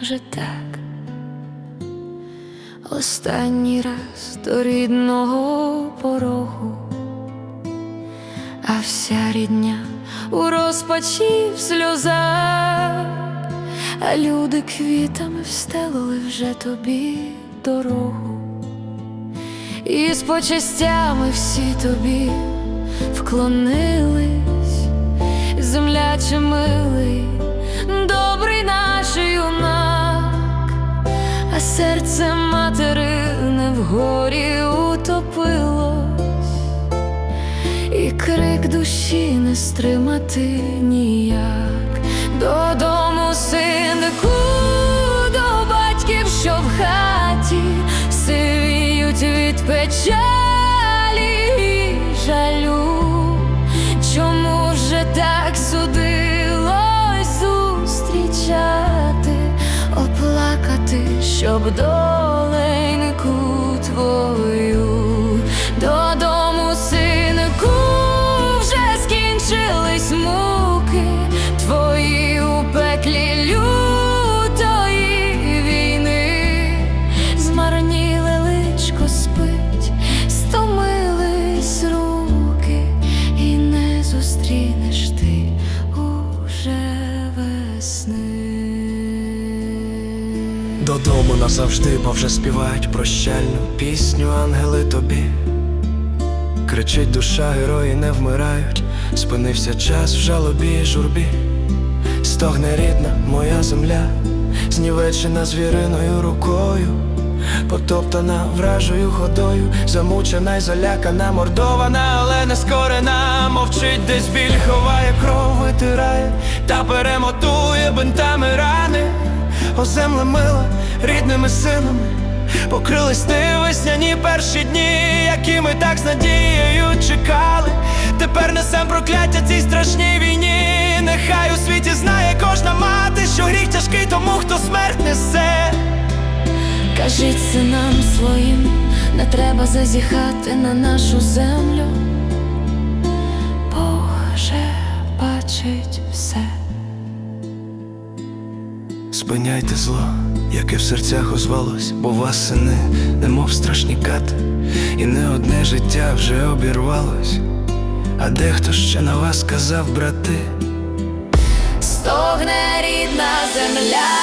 вже так. Останній раз до рідного порогу, а вся рідня у розпачі в сльозах, а люди квітами встелили вже тобі дорогу, і з почестями всі тобі вклонились, земляче милий, серце материне вгорі утопилось, і крик душі не стримати ніяк. Додому, синку, до батьків, що в хаті сивіють від печалі щоб доленьку твою додому, синку, вже скінчились муки. Твої у пеклі лютої війни, змарніли личко спить, стомились руки, і не зустрінеш ти Додому назавжди, бо вже співають прощальну пісню, ангели тобі. Кричить душа, герої не вмирають, спинився час в жалобі і журбі. Стогне рідна моя земля, знівечена звіриною рукою, потоптана вражою ходою, замучена й залякана, мордована, але не скорена, мовчить десь біль, ховає кров, витирає та перемотує земле мила рідними синами, покрились ти весняні перші дні, які ми так з надією чекали. Тепер несем прокляття цій страшній війні. Нехай у світі знає кожна мати, що гріх тяжкий тому, хто смерть несе. Кажіть синам своїм, не треба зазіхати на нашу землю. Боже бачить все. Спиняйте зло, яке в серцях озвалось, бо вас сини, немов страшні кати, і не одне життя вже обірвалось, а дехто ще на вас казав, брати. Стогне рідна земля.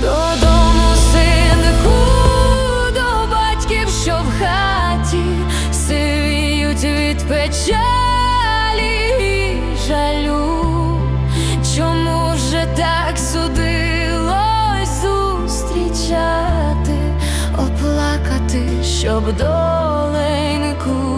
Додому, синку, до батьків, що в хаті сивіють від печалі жалю. Чому же так судилось зустрічати, оплакати, щоб доленьку?